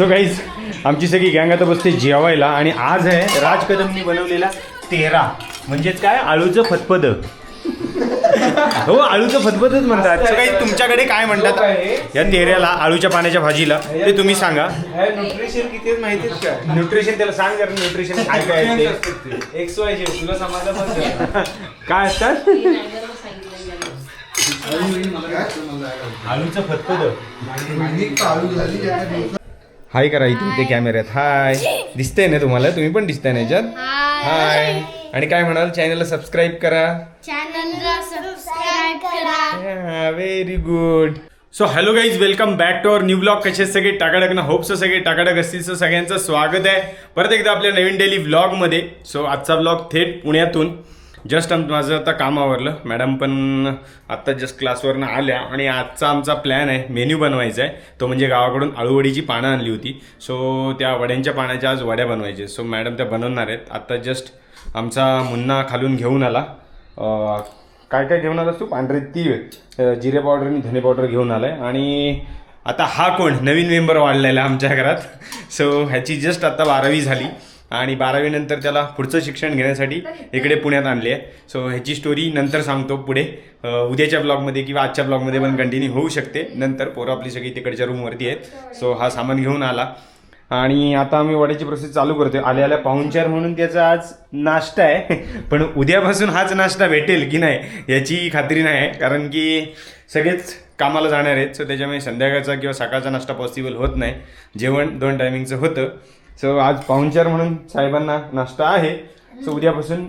So guys आमची सगळी गँग आता बसते जेवायला आणि आज आहे राज कदमनी बनवलेला तेरा. म्हणजेच काय? आळूचं फतफद हो आळूचं फतफदच म्हणतात. सो काही तुमच्याकडे काय म्हणतात? या तेऱ्याला आळूच्या पाण्याच्या भाजीला ते तुम्ही सांगा. न्यूट्रिशन किती माहितीच का? न्यूट्रिशन त्याला सांग जरा न्यूट्रिशन काय काय. एक्स वाय जे तुला समाजा पण काय असतात? आळूचं फतफद हाय करा इथे ते कॅमेऱ्यात हाय दिसतंय ना तुम्हाला? तुम्ही पण दिसताय ना याच्यात? हाय आणि काय म्हणाल? चॅनलला सबस्क्राईब करा. चॅनलला सबस्क्राईब करा. Very good so hello guys welcome back to our new blog कसे सगळे टाकाटक ना? होप सो सगळे टाकाटक असतील. सो सगळ्यांचं स्वागत आहे. परत एकदा आपल्या नवीन डेली व्लॉगमध्ये सो आजचा व्लॉग थेट पुण्यातून. जस्ट आम माझं आता काम आवरलं. मॅडम पण आत्ता जस्ट क्लासवरनं आल्या आणि आजचा आमचा प्लॅन आहे मेन्यू बनवायचा आहे. तो म्हणजे गावाकडून आळूवडीची पानं आणली होती. सो त्या वड्यांच्या पाण्याच्या आज वड्या बनवायच्या सो मॅडम त्या बनवणार आहेत. आत्ता जस्ट आमचा मुन्ना खालून घेऊन आला. काय काय घेऊन आलास तू? पांढरे तीळ जिरे पावडर आणि धने पावडर घेऊन आलाय. आणि आता हा कोण? नवीन मेंबर वाढलेला आहे आमच्या घरात. सो ह्याची जस्ट आता बारावी झाली. आणि बारावीनंतर त्याला पुढचं शिक्षण घेण्यासाठी इकडे पुण्यात आणले आहे. सो ह्याची स्टोरी नंतर सांगतो पुढे. उद्याच्या ब्लॉगमध्ये किंवा आजच्या ब्लॉगमध्ये पण कंटिन्यू होऊ शकते. नंतर पोरं आपली सगळी तिकडच्या रूमवरती आहेत. सो हा सामान घेऊन आला. आणि आता आम्ही वड्याची प्रोसेस चालू करतोय. आल्या आल्या पाहुणचार म्हणून त्याचा आज नाश्ता आहे. पण उद्यापासून हाच नाश्ता भेटेल की नाही याची खात्री नाही. आहे कारण की सगळेच कामाला जाणार आहेत. सो त्याच्यामुळे संध्याकाळचा किंवा सकाळचा नाश्ता पॉसिबल होत नाही. जेवण दोन टायमिंगचं होतं. सो आज पाहुणचार म्हणून साहेबांना नाश्ता आहे. सो उद्यापासून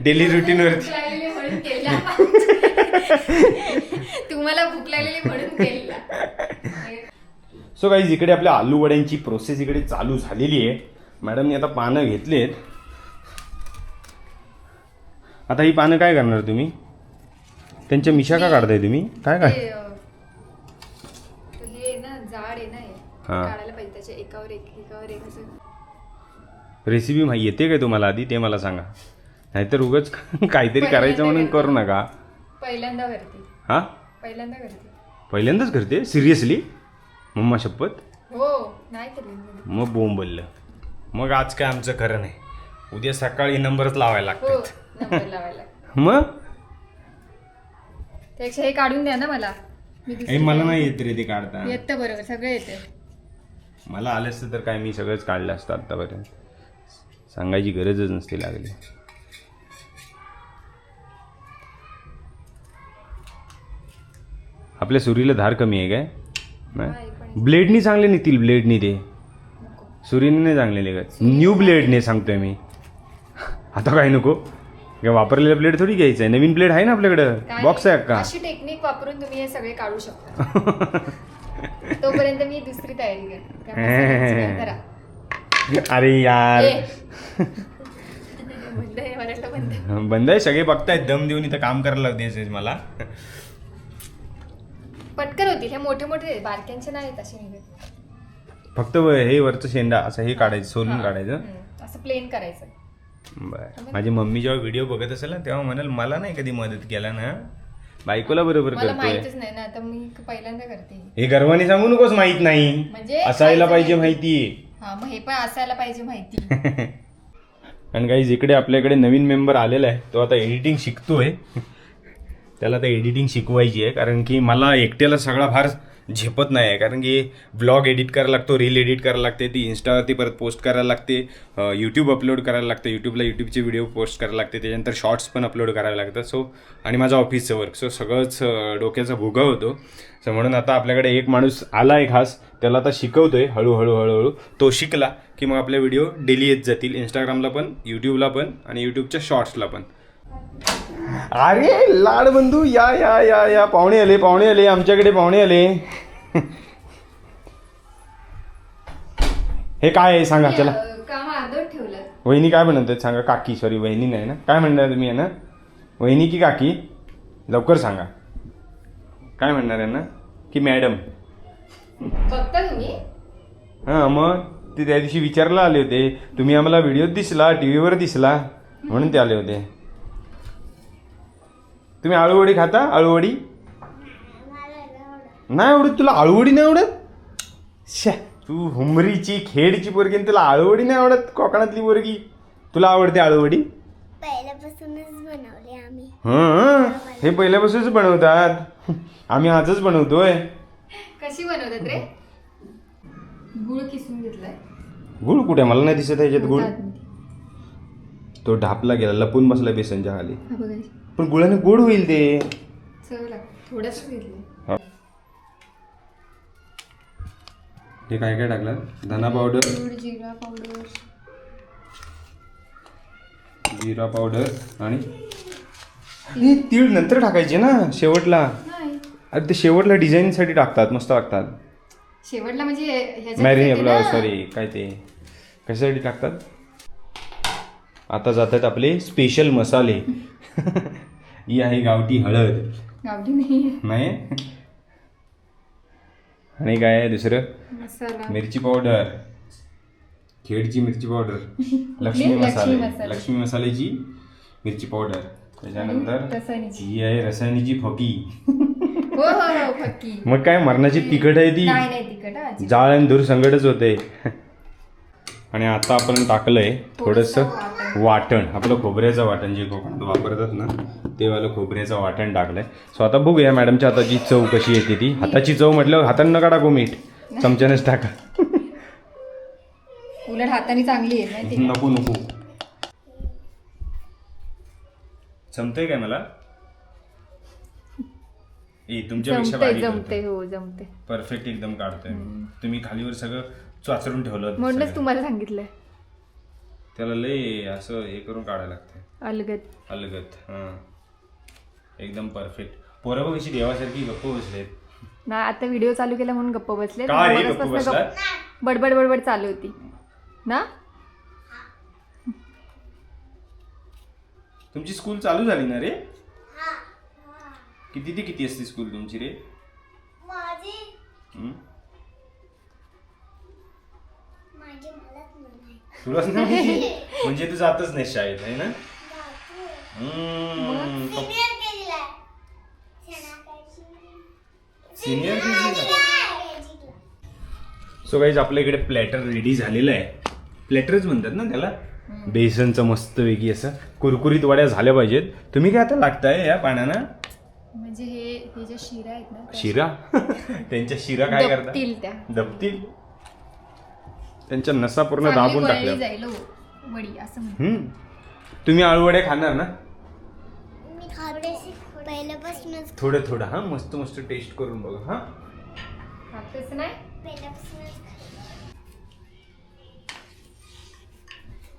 डेली म्हणून केला. तुम्हाला भूक लागलेली म्हणून केला. सो काही इकडे आपल्या आलू वड्यांची प्रोसेस इकडे चालू झालेली आहे. मॅडमनी आता पानं घेतलेत. आता ही पानं काय करणार तुम्ही? त्यांच्या मिशा का काढताय तुम्ही? काय काय? हे, ना जाड आहे ना हे. हा. काढायला पाहिजे एकावर एक एकावर एक असं. रेसिपी माहिती येते काय तुम्हाला आधी? ते मला सांगा. नाहीतर उगाच काहीतरी करायचं म्हणून करू नका. पहिल्यांदा करते. हा? पहिल्यांदा करते. पहिल्यांदाच करते? सिरियसली मम्मा शपथ? हो नाही केली मग बोंबललं. मग आज काय आमचं खरं नाही. उद्या सकाळी नंबरच लावायला हो लागतात. नंबर लावायला मग? त्यापेक्षा हे काढून द्या ना मला. मी हे मला नाही येत रे ते काढता. येतं बरोबर सगळं येते. मला आलं असतं तर काय मी सगळंच काढलं असतं आत्तापर्यंत सांगायची गरजच नसती लागली. आपल्या सुरीला धार कमी आहे काय? नाही ब्लेडनी चांगले निघतील ब्लेडनी ते. सुरीने नाही चांगले निघत. न्यू ब्लेडने सांगतोय मी. आता काय नको? काय वापरलेला ब्लेड थोडी घ्यायचा आहे नवीन ब्लेड आहे ना आपल्याकडं? बॉक्स आहे का अशी टेक्निक वापरून तुम्ही हे सगळे काढू शकता. तोपर्यंत मी दुसरी तयारी करते. अरे यार. बंद आहे सगळे बघतायत दम देऊन इथं काम करायला लागते मला. पटकन होतील हे मोठे मोठे बारक्यांचे नाही असे निघत फक्त व- हे वरचं शेंडा असं हे काढायचं सोलून. काढायचं? हम्म, असं प्लेन करायचं. बर. माझी मम्मी जेव्हा व्हिडिओ बघत असेल ना तेव्हा म्हणाल मला नाही कधी मदत केला ना. बायकोला बरोबर मला करतोय. माहितच नाही ना आता मी पहिल्यांदा करते. हे गर्वाने सांगू नकोस माहीत नाही. म्हणजे असायला पाहिजे माहिती. हा मग हे पण असायला पाहिजे माहिती. आणि काही इकडे आपल्याकडे नवीन मेंबर आलेला आहे तो आता एडिटिंग शिकतोय. त्याला आता एडिटिंग शिकवायची आहे कारण की मला एकट्याला सगळा फार झेपत नाही आहे. कारण की ब्लॉग एडिट करायला लागतो रील एडिट करायला लागते ती इंस्टावरती परत पोस्ट करायला लागते यूट्यूब अपलोड करायला लागतं यूट्यूबला यूट्यूबचे व्हिडिओ पोस्ट करायला लागते त्याच्यानंतर शॉर्ट्स पण अपलोड करायला लागतात. सो आणि माझा ऑफिसचं वर्क सो सगळंच डोक्याचा भुगा होतो. सो म्हणून आता आपल्याकडे एक माणूस आला आहे खास. त्याला आता शिकवतो आहे हळूहळू हळूहळू. तो शिकला की मग आपले व्हिडिओ डेली येत जातील. इंस्टाग्रामला पण यूट्यूबला पण आणि यूट्यूबच्या शॉर्ट्सला पण. अरे लाड बंधू या या या या. पाहुणे आले पाहुणे आले. आमच्याकडे पाहुणे आले. हे काय आहे? सांगा चला. अं, काम अर्धवट ठेवलं. वहिनी काय म्हणतात सांगा काकी सॉरी वहिनी नाही ना? काय म्हणणार तुम्ही आहे ना वहिनी की काकी? लवकर सांगा. काय म्हणणार आहे ना की मॅडम बघता तुम्ही? हां मग? ते त्या दिवशी विचारला आले होते. तुम्ही आम्हाला व्हिडिओत दिसला टी व्हीवर दिसला. म्हणून ते आले होते. तुम्ही आळूवडी खाता? आळूवडी? नाही आवडत तुला आळूवडी नाही आवडत? श्या तू हुमरीची खेडची पोरगी आणि तुला आळूवडी नाही आवडत? कोकणातली पोरगी. तुला आवडते आळूवडी? पहिल्यापासूनच बनवले आम्ही. हं हे पहिल्यापासूनच बनवतात. आम्ही आजच बनवतोय. कशी बनवतात रे? गुळ किसून घेतलाय. गुळ कुठे? मला नाही दिसत ह्याच्यात गुळ. आतमध्ये. तो ढापला गेला लपून बसला बेसनच्या खाली. हा बघा. पण गुळाने गोड होईल ते. चव थोडंच हे. काय काय टाकलं? धना पावडर जिरा पावडर जिरा पावडर आणि हे तीळ नंतर टाकायचे ना शेवटला. नाही. अरे ते शेवटला डिझाईनसाठी टाकतात मस्त लागतात. शेवटला म्हणजे ह्याच्यात मॅरिने येते आपलं. सॉरी काय ते? कशासाठी टाकतात? आता जातात आपले स्पेशल मसाले. ही आहे गावठी हळद. गावठी नाही नाही? आणि काय आहे दुसरं? मसाला. मिरची पावडर खेडची मिरची पावडर लक्ष्मी लक्ष्मी मसाले. लक्ष्मी मसाल्याची मिरची पावडर त्याच्यानंतर. ही आहे रसायनीची फकी. हो हो हो पक्की मग काय मरणाची तिखट आहे ती. जाळ आणि धूर संकटच होते. आणि आता आपण टाकलंय थोडस वाटण. आपलं खोबऱ्याचं वाटण जे कोकणात वापरतात ना ते वालं खोबऱ्याचं वाटण टाकलंय. सो आता बघूया मॅडमच्या हाताची चव कशी येते ती. हाताची चव म्हटल्यावर हातानं नका टाकू मीठ. चमच्यानेच टाका. उलट हाताने चांगली आहे? नको नको. जमतंय काय मला? तुमच्यापेक्षा जमते हो जमते परफेक्ट एकदम काढतोय. तुम्ही खालीवर सगळं चाचरून ठेवलं म्हणूनच. तुम्हाला सांगितलंय. त्याला लय असं हे करून काढायला लागतंय. अलगत अलगत हां. एकदम परफेक्ट पोरं बघ कशी देवासारखी गप्प बसलेत. ना आता व्हिडिओ चालू केला म्हणून गप्प बसले का रे मगाचपासनं गप्प बसलात? गप्प- बडबड बडबड चालू होती. ना? तुमची स्कूल चालू झाली ना रे? किती ते किती असते स्कूल तुमची रे? माझी. हं? तुलाच नाही म्हणजे तू जातच नाही शाळेत आहे ना. सिनियर सो गाईज आपल्या इकडे प्लॅटर रेडी झालेलं आहे. प्लॅटरच म्हणतात ना त्याला? बेसनचं मस्त वेगळी असं कुरकुरीत वड्या झाल्या पाहिजेत. तुम्ही काय आता लागताय या पाण्यानं म्हणजे हे हे जे शिरा आहेत ना शिरा? त्यांच्या शिरा काय करतात दबतील त्यांच्या नसा पूर्ण दाबून टाकल्या. जाईल हो, वडी असं म्हणतात हम्म. तुम्ही आळूवड्या खाणार ना? मी खाते. पहिल्यापासूनच थोडं थोडं हा. मस्त मस्त टेस्ट करून बघा हा. खातेच नाही? पहिल्यापासूनच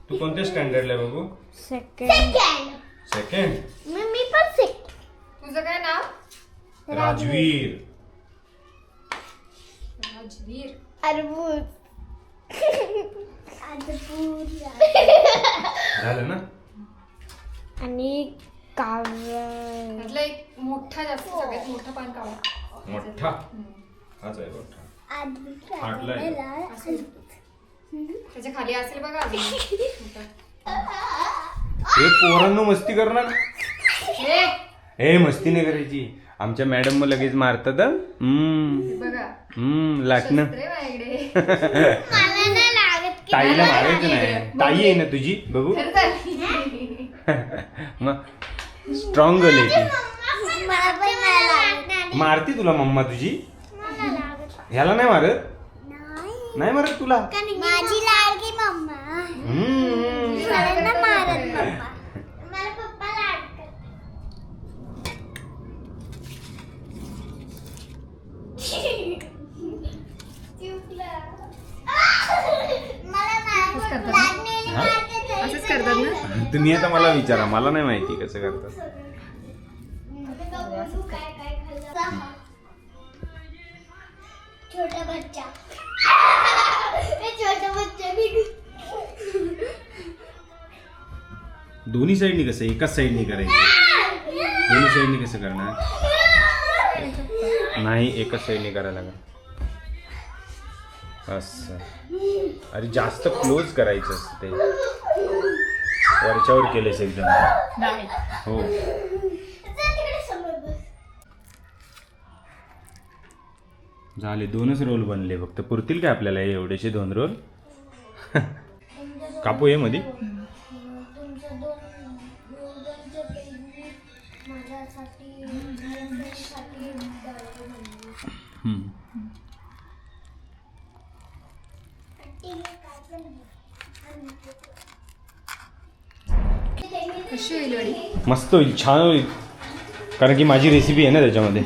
तू कोणत्या स्टँडर्डला आहे बघू सेकंड सेकंड मी मी पण सेकंड तुझं काय नाव? राजवीर. राजवीर. अरबूज. झालं ना? आणि एक मोठा जास्त सगळ्यात मोठा पान काढा मोठा? हाच आहे मोठा. त्याच्याखाली असेल बघा अजून. हे पोरांनो मस्ती करणार? हे, हे मस्ती नाही करायची. आमच्या मॅडम मग लगेच मारतात हं. हम्म हे बघा. हम्म लाटणं. शस्त्रे माझ्याकडे. मला नाही लागत ताईला मारायचं नाही ताई आहे ना तुझी? बघू. मग स्ट्रॉंग गर्ल आहे ती. मारती तुला मम्मा तुझी? ह्याला नाही मारत? नाही. नाही मारत तुला? माझी लाडकी मम्मा हम्म. मला नाही मारत पप्पा मला पप्पा लाडतात मला असंच करतात ना? लागलेली हा? मारतात तरी असंच करतात ना तुम्ही आता मला विचारा मला नाही माहिती कसं करतात. काय काय खाल्लं छोटा बच्चा. छोटा बच्चा भी दोन्ही साईडनी कसं एकाच साईडनी करायचं. दोन्ही साईडनी कसं करणार? नाही एकच साईडनी करायला लागेल. असं. अरे जास्त क्लोज करायचं असतं ते. वरच्यावर केलेस एकदम नाही. हो. झाले दोनच रोल बनले फक्त. पुरतील काय आपल्याला? एवढेसे दोन रोल कापू ये मध्ये तुमच्या दोन दोनचे पेज मी माझ्यासाठी माझ्या फ्रेंडसाठी दळले म्हणले हम्म. कशी होईल वडी? मस्त होईल छान होईल. कारण की माझी रेसिपी आहे ना त्याच्यामध्ये.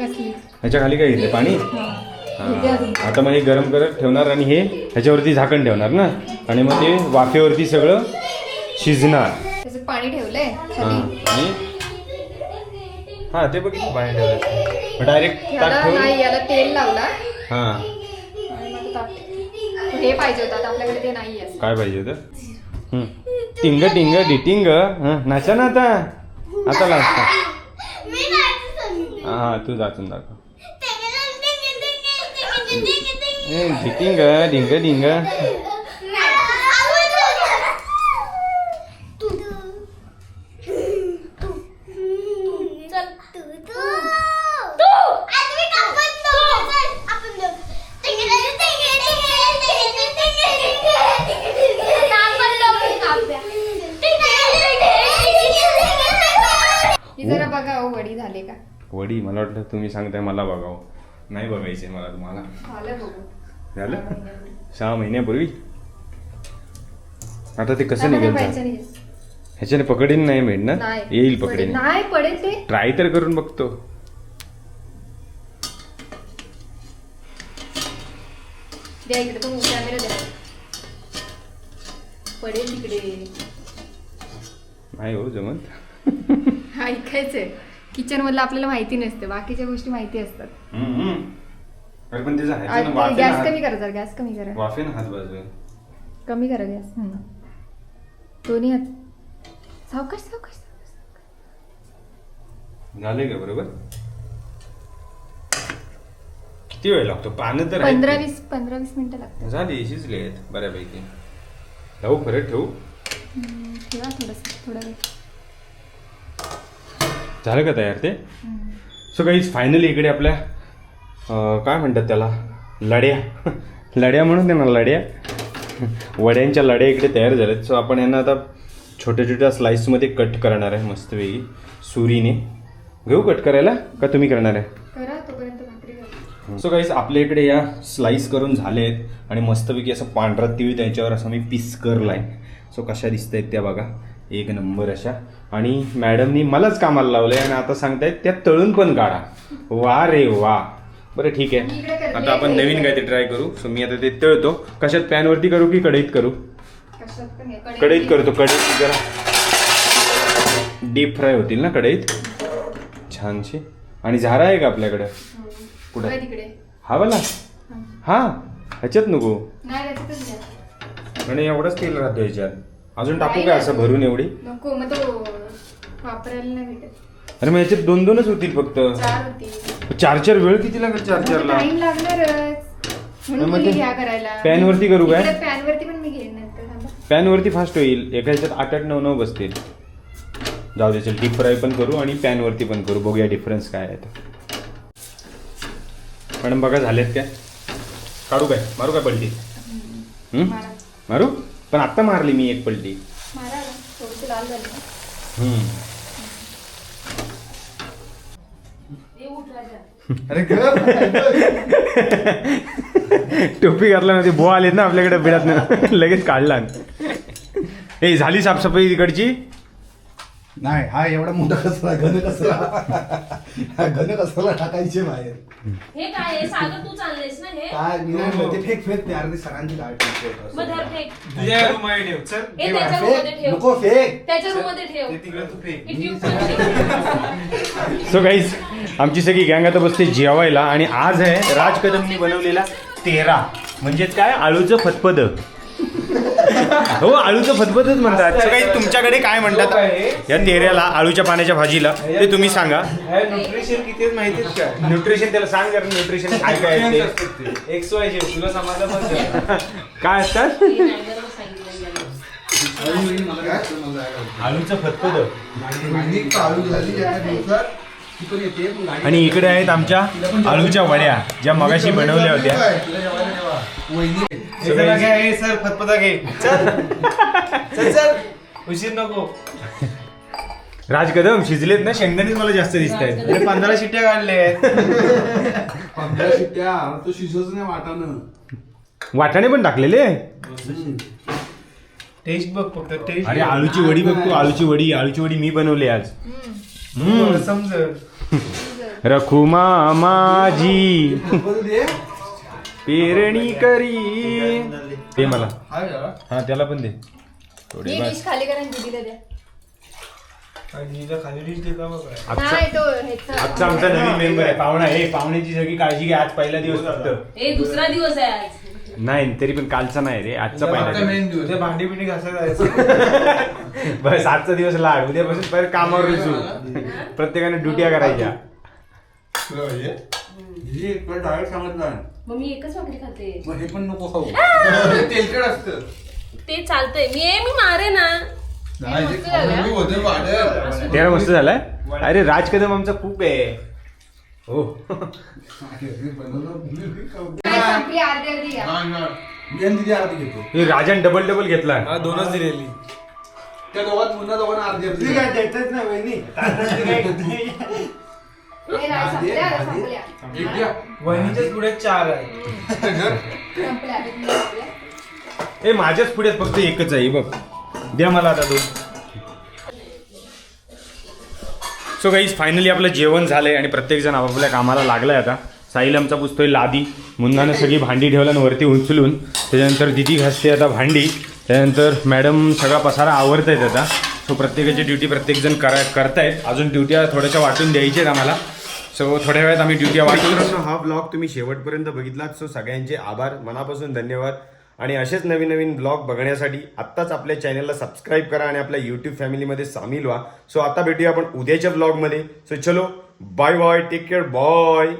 कसली? ह्याच्या खाली काय घेतले पाणी. हा. आता मग हे गरम करत ठेवणार आणि हे ह्याच्यावरती झाकण ठेवणार ना? आणि मग ते वाफेवरती सगळं शिजणार. पाणी ठेवलंय हा. खाली? आणि? हा ते बघितलं पाणी ठेवलं डायरेक्ट ताक याला ठेवून नाही याला तेल लावला. हा. आणि मग ताक हे पाहिजे होतं आता आपल्याकडे ते नाही काय पाहिजे होतं? हं. टिंग टिंग डिटिंग. नाचा ना आता. आता लाजता हा तू जाचून दाखव. डिटिंग डिंग ढिंग झाले का? वडी मला वाटलं तुम्ही सांगताय मला बघावं. नाही बघायचे मला तुम्हाला. झालं बघू. झालं? सहा महिन्यापूर्वी. आता ते कसं नाही, निघेल नाही. ह्याच्याने पकडीन नाही मिळणार येईल पडेल. पकडीन. नाही पडेल ते. ट्राय तर करून बघतो. द्या इकडे तो कॅमेरा द्या. पडेल तिकडे. नाही हो जमत. ऐकायचंय. किचन मधलं आपल्याला माहिती नसते बाकीच्या गोष्टी माहिती असतात. अरे पण त्याचा ह्याच्यानं वाफेनं गॅस हात- कमी करा जरा गॅस कमी करा. वाफेनं हात बाजू कमी करा गॅस. दोन्ही हात सावकाश सावकाश सावकाश. झाले का बरोबर? किती वेळ लागतो? पानं तर आहेत पंधरा. वीस पंधरा वीस मिनिटं लागतात. झाली शिजले आहेत बऱ्यापैकी. लावू खरं ठेवू. हम्म, ठेवा थोडस थोडा वेळ. झालं का तयार ते. सो काही फायनली इकडे आपल्या काय म्हणतात त्याला? लड्या. लड्या म्हणून त्यांना लड्या. वड्यांच्या लड्या इकडे तयार झाल्यात. सो आपण यांना आता छोट्या छोट्या स्लाईसमध्ये कट करणार आहे मस्तपैकी सुरीने. घेऊ कट करायला? का तुम्ही करणार आहे? सो काहीच आपल्या इकडे या स्लाईस करून झाले आहेत. आणि मस्तपैकी असं पांढरा तीळ त्यांच्यावर असं मी पीस करलाय सो कशा दिसत आहेत त्या बघा. एक नंबर अशा. आणि मॅडमनी मलाच कामाला लावलंय आणि आता सांगतायत त्या तळून पण काढा. वा रे वा. बरं ठीक आहे. आता आपण नवीन काहीतरी ट्राय करू. सो मी आता ते तळतो. कशात? पॅनवरती करू की कढईत करू? आहे. कढईत करतो. कढईत जरा डीप फ्राय होतील ना कढईत? छानशी. आणि झारा आहे का आपल्याकडे? हो. कुठं? हा वाला? हा. ह्याच्यात नको. आणि एवढंच तेल राहतो ह्याच्यात. अजून टाकू काय असं भरून एवढी? नको मग तो वापरायला नाही भेटत. अरे मग याच्यात दोन दोनच होतील फक्त. चार होती चार चार वेळ किती लागेल चार चारला टाइम लागणारच. म्हणून मग मुली ते घ्या करायला. pan वरती करू काय? पॅन वरती पण मी घेईन नंतर थांबा. पॅनवरती फास्ट होईल. एका ह्याच्यात आठ आठ नऊ नऊ बसतील. जाऊ दे चल डीप फ्राय पण करू आणि पॅनवरती पण करू. बघूया डिफरन्स काय आहे तर मॅडम बघा झालेत काय? काढू काय? मारू काय पलटी? मारा. मारू? पण आत्ता मारली मी एक पलटी. मारा थोडस लाल झालं ना. हम्म. अरे घातला ना ते बो आलेत ना आपल्याकडे बिडात लगेच काढला. ए झाली साफसफाई तिकडची नाही हा एवढा मोठा कसला? घन कसला? हा घन कसला टाकायचे बाहेर? हे काय आहे? सागर तू चाललेस ना हे? काय मी नाही म्हणत, ते फेक फेक. ते अर्धी सरांची गाडी मग धर फेक. तुझ्या रूममध्ये ठेव. चल हे. त्याच्या रूममध्ये फेक ठेव. नको फेक. त्याच्या रूममध्ये ठेव. ते तिकडे तू फेक. हे ट्यूब पण ठेव. सो गाईज आमची सगळी गँग आता बसते जेवायला आणि आज आहे राज कदमनी बनवलेला तेरा. म्हणजेच काय? आळूचं फतपद. हो आळूचं फतपदच म्हणतात. सो काही तुमच्याकडे काय म्हणतात? या तेऱ्याला आळूच्या पाण्याच्या भाजीला ते तुम्ही सांगा. न्यूट्रिशन किती माहितीच का? न्यूट्रिशन त्याला सांग जरा न्यूट्रिशन काय काय. एक्स वाय झेड तुला का? काय असतात? हे. आळूचं फतपद चालू झाली आणि इकडे आहेत आमच्या आळूच्या वड्या ज्या मगाशी बनवल्या होत्या. सर फतफता घे. चल. चल चल. उशीर नको. राज कदम शिजलेत ना शेंगदाणेच मला जास्त दिसत आहेत पंधरा शिट्ट्या काढले पंधरा शिट्ट्या तो शिजच नाही वाटानं वाटाणे पण टाकलेले? टेस्ट बघ फक्त टेस्ट. अरे आळूची वडी बघ तू आळूची वडी आळूची वडी मी बनवली आज. समज रखुमा माझी दे. पेरणी करी. ते मला. हा त्याला पण दे. थोडी बस. डिश खाली करा आणि दीदीला द्या. खाली डिश देता बघ. आजचा नाही तो ह्याचा आजचा आमचा नवीन मेंबर आहे पाहुणा हे पाहुण्याची सगळी काळजी घ्या. आज पहिला दिवस फक्त. हे दुसरा दिवस आहे आज. नाही तरी पण कालचा नाही रे आजचा पहिला दिवस. मेन दिवस. भांडी बिंडी घासायला जायचं. बस आजचा दिवस लाग उद्यापासून परत कामावर रुजू प्रत्येकाने ड्युट्या करायच्या. तुला पाहिजे? हे तुला डायरेक्ट सांगत नाही. मग मी एकच भाकरी खाते. मग हे पण नको खाऊ. हे. तेलकट असतं. ते चालतंय. मी ए, मी मारे ना. नाही, मस्त. तेरा मस्त झालाय अरे राज कदम आमचा खूप आहे. हो. हे बनवलं. संपली अर्धी अर्धी घ्या नाही, नाही. मी आणि दिदी अर्धी घेतो. हे राजान डबल डबल घेतला. हा दोनच दिलेली. त्या दोघात मुन्ना दोघांना अर्धी अर्धी काय देतच ना वहिनी. हे नाही, संपल्या आता, संपल्या. एक द्या. वहिनीच्याच पुढे चार आहे. संपल्या आता तुम्ही संपल्या. हे माझ्याच पुढे फक्त एकच आहे बघ. द्या मला आता दोन. सो गाईज फायनली आपलं जेवण झालंय आणि प्रत्येकजण आपापल्या कामाला लागलाय आता. साहिल आमचा पुसतोय लादी. मुन्नानं सगळी भांडी ठेवल्या आणि वरती उचलून त्याच्यानंतर दिदी घासते आता भांडी. त्यानंतर मॅडम सगळा पसारा आवरत आहेत आता. सो प्रत्येकाची ड्युटी प्रत्येकजण करा करतायत. अजून ड्युट्या थोड्याशा वाटून द्यायच्या आहेत आम्हाला. सो थोड्या वेळात आम्ही ड्युटी वाटून हा ब्लॉग तुम्ही शेवटपर्यंत बघितलात. सो सगळ्यांचे आभार. मनापासून धन्यवाद. आणि असेच नवीन नवीन ब्लॉग बघण्यासाठी आत्ताच आपल्या चॅनलला सबस्क्राईब करा आणि आपल्या यूट्यूब फॅमिलीमध्ये सामील व्हा. सो आता भेटूया आपण उद्याच्या ब्लॉगमध्ये सो चलो bye bye take care bye